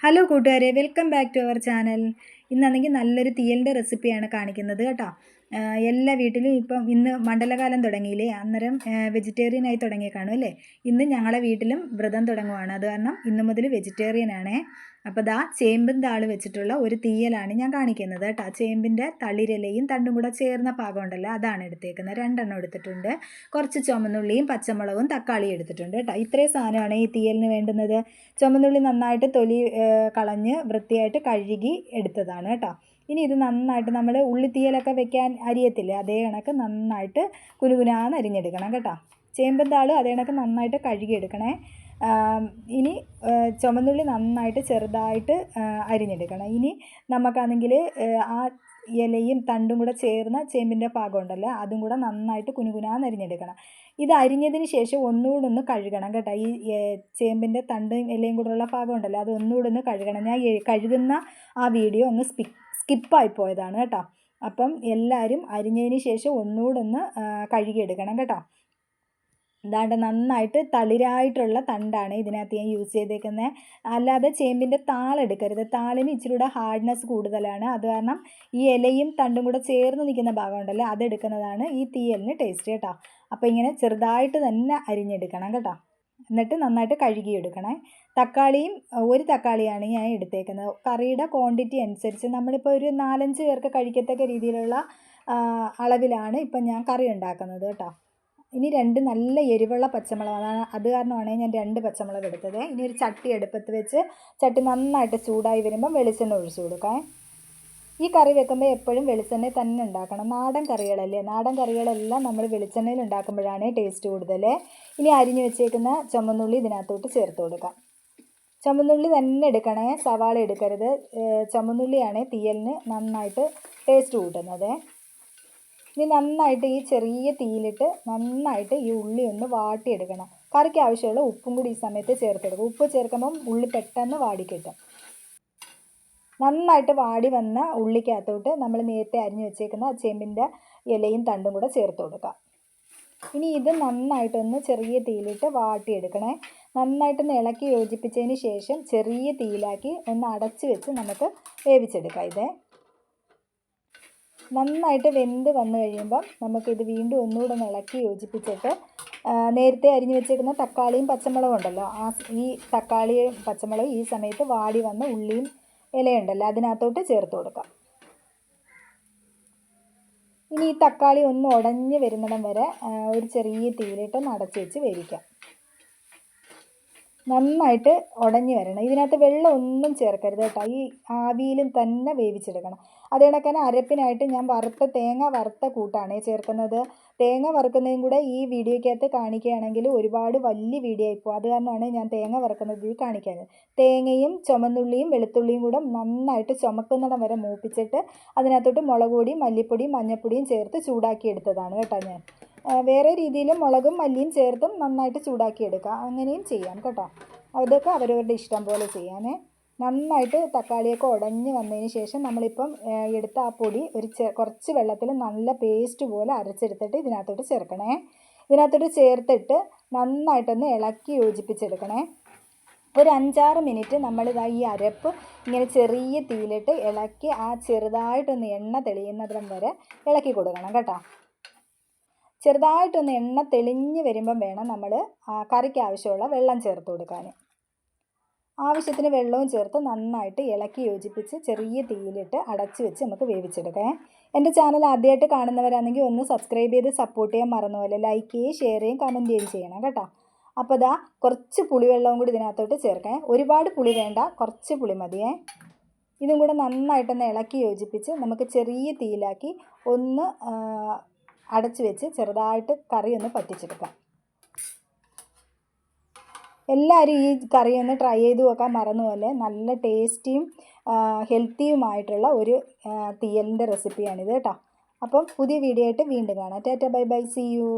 Hello കൂട്ടുകാരെ welcome back to our channel ഇന്നാണെങ്കിൽ നല്ലൊരു തീയലിന്റെ റെസിപ്പിയാണ് കാണിക്കുന്നത് കേട്ടോ. എല്ലാ വീട്ടിലും ഇപ്പം ഇന്ന് മണ്ഡലകാലം തുടങ്ങിയില്ലേ? അന്നേരം വെജിറ്റേറിയൻ ആയി തുടങ്ങിയ കാണും അല്ലേ? ഇന്ന് ഞങ്ങളുടെ വീട്ടിലും വ്രതം തുടങ്ങുവാണ്. അത് കാരണം ഇന്ന് മുതൽ വെജിറ്റേറിയൻ ആണേ. അപ്പോൾ ദാ ചേമ്പും താൾ വെച്ചിട്ടുള്ള ഒരു തീയലാണ് ഞാൻ കാണിക്കുന്നത് കേട്ടോ. ചേമ്പിന്റെ തളിരലയും തണ്ടും കൂടെ ചേർന്ന പാകം ഉണ്ടല്ലോ അതാണ് എടുത്തേക്കുന്നത്. രണ്ടെണ്ണം എടുത്തിട്ടുണ്ട്. കുറച്ച് ചുമന്നുള്ളിയും പച്ചമുളകും തക്കാളിയും എടുത്തിട്ടുണ്ട് കേട്ടോ. ഇത്രയും സാധനമാണ് ഈ തീയലിന് വേണ്ടുന്നത്. ചുമന്നുള്ളി നന്നായിട്ട് തൊലി കളഞ്ഞ് വൃത്തിയായിട്ട് കഴുകി എടുത്തതാണ് കേട്ടോ. ഇനി ഇത് നന്നായിട്ട് നമ്മൾ ഉള്ളിത്തീയലൊക്കെ വെക്കാൻ അരിയത്തില്ലേ അതേ കണക്ക് നന്നായിട്ട് കുനുകുനാന്ന് അരിഞ്ഞെടുക്കണം കേട്ടോ. ചേമ്പൻ താളും അതേ കണക്ക് നന്നായിട്ട് കഴുകിയെടുക്കണേ. ഇനി ചുമന്നുള്ളി നന്നായിട്ട് ചെറുതായിട്ട് അരിഞ്ഞെടുക്കണം. ഇനി നമുക്കാണെങ്കിൽ ആ ഇലയും തണ്ടും കൂടെ ചേർന്ന ചേമ്പിന്റെ പാകം ഉണ്ടല്ലോ അതും കൂടെ നന്നായിട്ട് കുനുകുനാന്ന് അരിഞ്ഞെടുക്കണം. ഇത് അരിഞ്ഞതിന് ശേഷം ഒന്നുകൂടെ ഒന്ന് കഴുകണം കേട്ടോ. ഈ ചേമ്പിന്റെ തണ്ടും ഇലയും കൂടെയുള്ള പാകം ഉണ്ടല്ലോ അത് ഒന്നുകൂടെ ഒന്ന് കഴുകണം. ഞാൻ കഴുകുന്ന ആ വീഡിയോ ഒന്ന് സ്പി സ്കിപ്പായി പോയതാണ് കേട്ടോ. അപ്പം എല്ലാവരും അരിഞ്ഞതിന് ശേഷം ഒന്നുകൂടെ ഒന്ന് കഴുകിയെടുക്കണം കേട്ടോ. ഇതാണ്ട് നന്നായിട്ട് തളിരായിട്ടുള്ള തണ്ടാണ് ഇതിനകത്ത് ഞാൻ യൂസ് ചെയ്തേക്കുന്നത് അല്ലാതെ ചേമ്പിന്റെ താളെടുക്കരുത് താളിന് ഇച്ചിരി കൂടെ ഹാർഡ്നെസ് കൂടുതലാണ്. അത് കാരണം ഈ ഇലയും തണ്ടും കൂടെ ചേർന്ന് നിൽക്കുന്ന ഭാഗം ഉണ്ടല്ലോ അതെടുക്കുന്നതാണ് ഈ തീയലിന് ടേസ്റ്റ് കേട്ടോ. അപ്പം ഇങ്ങനെ ചെറുതായിട്ട് തന്നെ അരിഞ്ഞെടുക്കണം കേട്ടോ. എന്നിട്ട് നന്നായിട്ട് കഴുകിയെടുക്കണേ. തക്കാളിയും ഒരു തക്കാളിയാണ് ഞാൻ എടുത്തേക്കുന്നത്. കറിയുടെ ക്വാണ്ടിറ്റി അനുസരിച്ച് നമ്മളിപ്പോൾ ഒരു നാലഞ്ച് പേർക്ക് കഴിക്കത്തക്ക രീതിയിലുള്ള അളവിലാണ് ഇപ്പം ഞാൻ കറി ഉണ്ടാക്കുന്നത് കേട്ടോ. ഇനി രണ്ട് നല്ല എരിവുള്ള പച്ചമുളക് അതാണ് അത് കാരണമാണ് ഞാൻ രണ്ട് പച്ചമുളക് എടുത്തത്. ഇനി ഒരു ചട്ടി അടുപ്പത്ത് വെച്ച് ചട്ടി നന്നായിട്ട് ചൂടായി വരുമ്പോൾ വെളിച്ചെണ്ണ ഒഴിച്ചു കൊടുക്കാം. ഈ കറി വെക്കുമ്പോൾ എപ്പോഴും വെളിച്ചെണ്ണ തന്നെ ഉണ്ടാക്കണം. നാടൻ കറികളല്ലേ? നാടൻ കറികളെല്ലാം നമ്മൾ വെളിച്ചെണ്ണയിൽ ഉണ്ടാക്കുമ്പോഴാണ് ടേസ്റ്റ് കൂടുതൽ ഇനി അരിഞ്ഞു വെച്ചേക്കുന്ന ചുമന്നുള്ളി ഇതിനകത്തോട്ട് ചേർത്ത് കൊടുക്കാം. ചുമന്നുള്ളി തന്നെ എടുക്കണേ. സവാള എടുക്കരുത്. ചുമന്നുള്ളിയാണ് തീയലിന് നന്നായിട്ട് ടേസ്റ്റ് കൂട്ടുന്നത്. ഇനി നന്നായിട്ട് ഈ ചെറിയ തീയിലിട്ട് നന്നായിട്ട് ഈ ഉള്ളി ഒന്ന് വാട്ടിയെടുക്കണം. കറിക്ക് ആവശ്യമുള്ള ഉപ്പും കൂടി ഈ സമയത്ത് ചേർത്തെടുക്കും ഉപ്പ് ചേർക്കുമ്പം ഉള്ളി പെട്ടെന്ന് വാടിക്കിട്ടും നന്നായിട്ട് വാടി വന്ന ഉള്ളിക്കകത്തോട്ട് നമ്മൾ നേരത്തെ അരിഞ്ഞു വെച്ചേക്കുന്ന ചെമ്പിന്റെ ഇലയും തണ്ടും കൂടെ ചേർത്ത് കൊടുക്കാം ഇനി ഇത് നന്നായിട്ടൊന്ന് ചെറിയ തീയിലിട്ട് വാട്ടിയെടുക്കണേ. നന്നായിട്ടൊന്ന് ഇളക്കി യോജിപ്പിച്ചതിന് ശേഷം ചെറിയ തീയിലാക്കി ഒന്ന് അടച്ച് വെച്ച് നമുക്ക് വേവിച്ചെടുക്കാം ഇത്. നന്നായിട്ട് വെന്ത് വന്നു കഴിയുമ്പം നമുക്കിത് വീണ്ടും ഒന്നുകൂടെ ഒന്ന് ഇളക്കി യോജിപ്പിച്ചിട്ട് നേരത്തെ അരിഞ്ഞു വെച്ചിരിക്കുന്ന തക്കാളിയും പച്ചമുളകും ഉണ്ടല്ലോ ആ ഈ തക്കാളിയും പച്ചമുളകും ഈ സമയത്ത് വാടി വന്ന് ഉള്ളിയും ഇലയുണ്ടല്ലോ അതിനകത്തോട്ട് ചേർത്ത് കൊടുക്കാം. ഇനി ഈ തക്കാളി ഒന്ന് ഉടഞ്ഞ് വരുന്നിടം വരെ ഒരു ചെറിയ തീയിലിട്ട് നടച്ച് വെച്ച് വേവിക്കാം. നന്നായിട്ട് ഉടഞ്ഞു വരണം. ഇതിനകത്ത് വെള്ളം ഒന്നും ചേർക്കരുത് കേട്ടോ. ഈ ആവിയിലും തന്നെ വേവിച്ചെടുക്കണം. അത് കണക്കന്നെ അരപ്പിനായിട്ട് ഞാൻ വറുത്ത തേങ്ങ വറുത്ത കൂട്ടാണ് ചേർക്കുന്നത്. തേങ്ങ വറുക്കുന്നതും കൂടെ ഈ വീഡിയോയ്ക്കകത്ത് കാണിക്കുകയാണെങ്കിൽ ഒരുപാട് വലിയ വീഡിയോ ആയിപ്പോൾ അത് കാരണമാണ് ഞാൻ തേങ്ങ വറുക്കുന്നത് കാണിക്കാൻ തേങ്ങയും ചുമന്നുള്ളിയും വെളുത്തുള്ളിയും കൂടെ നന്നായിട്ട് ചുമക്കുന്നിടം വരെ മൂപ്പിച്ചിട്ട് അതിനകത്തോട്ട് മുളക് പൊടിയും മല്ലിപ്പൊടിയും മഞ്ഞൾപ്പൊടിയും ചേർത്ത് ചൂടാക്കി എടുത്തതാണ് കേട്ടോ ഞാൻ. വേറെ രീതിയിൽ മുളകും മല്ലിയും ചേർത്തും നന്നായിട്ട് ചൂടാക്കി എടുക്കാം അങ്ങനെയും ചെയ്യാം കേട്ടോ. അതൊക്കെ അവരവരുടെ ഇഷ്ടം പോലെ ചെയ്യാനേ നന്നായിട്ട് തക്കാളിയൊക്കെ ഉടഞ്ഞ് വന്നതിന് ശേഷം നമ്മളിപ്പം എടുത്ത ആ പൊടി ഒരു കുറച്ച് വെള്ളത്തിൽ നല്ല പേസ്റ്റ് പോലെ അരച്ചെടുത്തിട്ട് ഇതിനകത്തോട്ട് ചേർക്കണേ. ഇതിനകത്തോട്ട് ചേർത്തിട്ട് നന്നായിട്ടൊന്ന് ഇളക്കി യോജിപ്പിച്ചെടുക്കണേ. ഒരു അഞ്ചാറ് മിനിറ്റ് നമ്മൾ ഇതാ ഈ അരപ്പ് ഇങ്ങനെ ചെറിയ തീയിലിട്ട് ഇളക്കി ആ ചെറുതായിട്ടൊന്ന് എണ്ണ തെളിയുന്നതിരം വരെ ഇളക്കി കൊടുക്കണം കേട്ടോ. ചെറുതായിട്ടൊന്ന് എണ്ണ തെളിഞ്ഞ് വരുമ്പം വേണം നമ്മൾ കറിക്ക് ആവശ്യമുള്ള വെള്ളം ചേർത്ത് കൊടുക്കാൻ ആവശ്യത്തിന് വെള്ളവും ചേർത്ത് നന്നായിട്ട് ഇളക്കി യോജിപ്പിച്ച് ചെറിയ തീയിലിട്ട് അടച്ചു വെച്ച് നമുക്ക് വേവിച്ചെടുക്കാം. എന്റെ ചാനൽ ആദ്യമായിട്ട് കാണുന്നവരാണെങ്കിൽ ഒന്ന് സബ്സ്ക്രൈബ് ചെയ്ത് സപ്പോർട്ട് ചെയ്യാൻ മറന്നു പോലെ ലൈക്ക് ചെയ്യുകയും ഷെയർ ചെയ്യുകയും കമന്റ് ചെയ്യുകയും ചെയ്യണം കേട്ടോ. അപ്പോൾ ഇതാ കുറച്ച് പുളിവെള്ളവും കൂടി ഇതിനകത്തോട്ട് ചേർക്കാം. ഒരുപാട് പുളി വേണ്ട കുറച്ച് പുളി മതിയേ ഇതും കൂടെ നന്നായിട്ടൊന്ന് ഇളക്കി യോജിപ്പിച്ച് നമുക്ക് ചെറിയ തീയിലാക്കി ഒന്ന് അടച്ച് വെച്ച് ചെറുതായിട്ട് കറി ഒന്ന് പറ്റിച്ചെടുക്കാം. എല്ലാവരും ഈ കറി ഒന്ന് ട്രൈ ചെയ്ത് നോക്കാൻ മറന്നുപോലെ നല്ല ടേസ്റ്റിയും ഹെൽത്തിയുമായിട്ടുള്ള ഒരു തീയലിന്റെ റെസിപ്പിയാണിത് കേട്ടോ. അപ്പം പുതിയ വീഡിയോ ആയിട്ട് വീണ്ടും കാണാം. Ta ta bye bye. See you